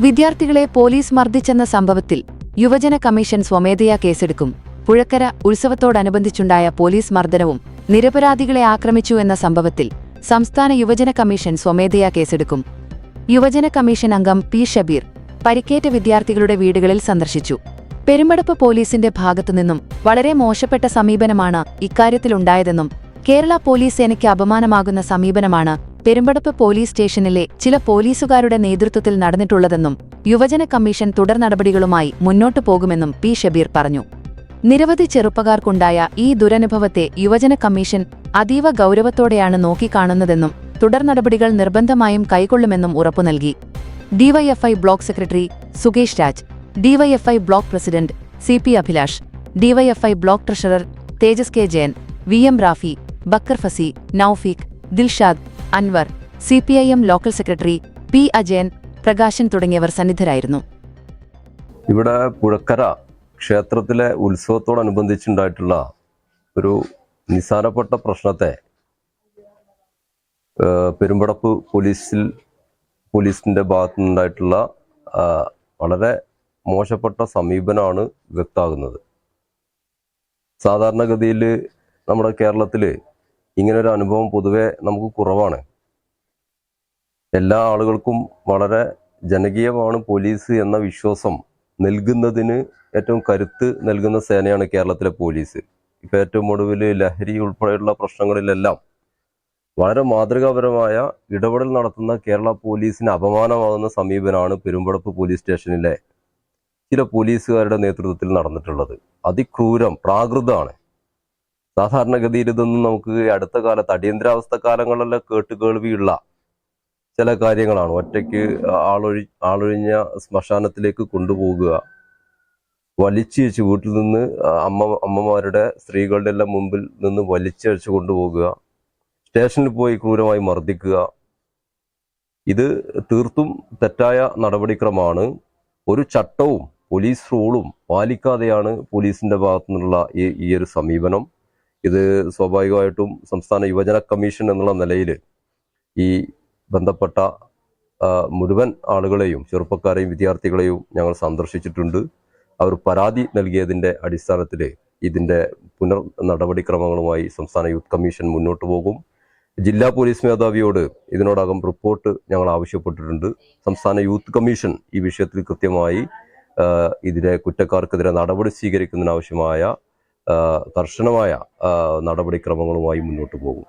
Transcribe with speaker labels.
Speaker 1: വിദ്യാർത്ഥികളെ പോലീസ് മർദ്ദിച്ചെന്ന സംഭവത്തിൽ യുവജന കമ്മീഷൻ സ്വമേധയാ കേസെടുക്കും. പുഴക്കര ഉത്സവത്തോടനുബന്ധിച്ചുണ്ടായ പോലീസ് മർദ്ദനവും നിരപരാധികളെ ആക്രമിച്ചു എന്ന സംഭവത്തിൽ സംസ്ഥാന യുവജന കമ്മീഷൻ സ്വമേധയാ കേസെടുക്കും. യുവജന കമ്മീഷൻ അംഗം പി ഷബീർ പരിക്കേറ്റ വിദ്യാർത്ഥികളുടെ വീടുകളിൽ സന്ദർശിച്ചു. പെരുമ്പടപ്പ് പോലീസിന്റെ ഭാഗത്തുനിന്നും വളരെ മോശപ്പെട്ട സമീപനമാണ് ഇക്കാര്യത്തിലുണ്ടായതെന്നും കേരള പോലീസ് സേനയ്ക്ക് അപമാനമാകുന്ന സമീപനമാണ് പെരുമ്പടപ്പ് പോലീസ് സ്റ്റേഷനിലെ ചില പോലീസുകാരുടെ നേതൃത്വത്തിൽ നടന്നിട്ടുള്ളതെന്നും യുവജന കമ്മീഷൻ തുടർ നടപടികളുമായി മുന്നോട്ടു പോകുമെന്നും പി ഷബീർ പറഞ്ഞു. നിരവധി ചെറുപ്പക്കാർക്കുണ്ടായ ഈ ദുരനുഭവത്തെ യുവജന കമ്മീഷൻ അതീവ ഗൗരവത്തോടെയാണ് നോക്കിക്കാണുന്നതെന്നും തുടർ നടപടികൾ നിർബന്ധമായും കൈക്കൊള്ളുമെന്നും ഉറപ്പു നൽകി. DYFI block secretary Sukesh Raj DYFI block president C P Abhilash DYFI block treasurer Thejas K Jayan V M Rafi Bakkar Fasi Naufeeq Dilshad Anwar C P I M local secretary P Ajayan Prakashan തുടങ്ങിയവർ സന്നിധരായിരുന്നു.
Speaker 2: ഇവിടെ പുഴക്കര ക്ഷേത്രത്തിലെ ഉത്സവത്തോടനുബന്ധിച്ചുണ്ടായിട്ടുള്ള ഒരു നിസ്സാരപ്പെട്ട പ്രശ്നത്തെ പെരുമ്പടപ്പ് പോലീസിൽ പോലീസിന്റെ ഭാഗത്തു നിന്നുണ്ടായിട്ടുള്ള വളരെ മോശപ്പെട്ട സമീപനമാണ് വ്യക്തമാകുന്നത്. സാധാരണഗതിയിൽ നമ്മുടെ കേരളത്തിൽ ഇങ്ങനൊരു അനുഭവം പൊതുവെ നമുക്ക് കുറവാണ്. എല്ലാ ആളുകൾക്കും വളരെ ജനകീയമാണ് പോലീസ് എന്ന വിശ്വാസം നൽകുന്നതിന് ഏറ്റവും കരുത്ത് നൽകുന്ന സേനയാണ് കേരളത്തിലെ പോലീസ്. ഇപ്പൊ ഏറ്റവും ഒടുവിൽ ലഹരി ഉൾപ്പെടെയുള്ള പ്രശ്നങ്ങളിലെല്ലാം വളരെ മാതൃകാപരമായ ഇടപെടൽ നടത്തുന്ന കേരള പോലീസിന് അപമാനമാകുന്ന സമീപനമാണ് പെരുമ്പടപ്പ് പോലീസ് സ്റ്റേഷനിലെ ചില പോലീസുകാരുടെ നേതൃത്വത്തിൽ നടന്നിട്ടുള്ളത്. അതിക്രൂരം പ്രാകൃതമാണ്. സാധാരണഗതിയിൽ ഇതൊന്നും നമുക്ക് അടുത്ത കാലത്ത് അടിയന്തരാവസ്ഥ കാലങ്ങളിലെല്ലാം കേട്ട് കേൾവിയുള്ള ചില കാര്യങ്ങളാണ്. ഒറ്റയ്ക്ക് ആളൊഴി ആളൊഴിഞ്ഞ ശ്മശാനത്തിലേക്ക് കൊണ്ടുപോകുക വലിച്ചയച്ച് വീട്ടിൽ നിന്ന് അമ്മ അമ്മമാരുടെ സ്ത്രീകളുടെ എല്ലാം മുമ്പിൽ നിന്ന് വലിച്ചഴിച്ച് കൊണ്ടുപോകുക സ്റ്റേഷനിൽ പോയി ക്രൂരമായി മർദ്ദിക്കുക. ഇത് തീർത്തും തെറ്റായ നടപടിക്രമമാണ്. ഒരു ചട്ടവും പോലീസ് റൂളും പാലിക്കാതെയാണ് പോലീസിന്റെ ഭാഗത്തു നിന്നുള്ള ഈ ഈ ഒരു സമീപനം. ഇത് സ്വാഭാവികമായിട്ടും സംസ്ഥാന യുവജന കമ്മീഷൻ എന്നുള്ള നിലയിൽ ഈ ബന്ധപ്പെട്ട മുഴുവൻ ആളുകളെയും ചെറുപ്പക്കാരെയും വിദ്യാർത്ഥികളെയും ഞങ്ങൾ സന്ദർശിച്ചിട്ടുണ്ട്. അവർ പരാതി നൽകിയതിന്റെ അടിസ്ഥാനത്തിൽ ഇതിന്റെ പുനർ നടപടിക്രമങ്ങളുമായി സംസ്ഥാന യൂത്ത് കമ്മീഷൻ മുന്നോട്ട് പോകും. ജില്ലാ പോലീസ് മേധാവിയോട് ഇതിനോടകം റിപ്പോർട്ട് ഞങ്ങൾ ആവശ്യപ്പെട്ടിട്ടുണ്ട്. സംസ്ഥാന യൂത്ത് കമ്മീഷൻ ഈ വിഷയത്തിൽ കൃത്യമായി ഇതിലെ കുറ്റക്കാർക്കെതിരെ നടപടി സ്വീകരിക്കുന്നതിനാവശ്യമായ കർശനമായ നടപടിക്രമങ്ങളുമായി മുന്നോട്ട് പോകും.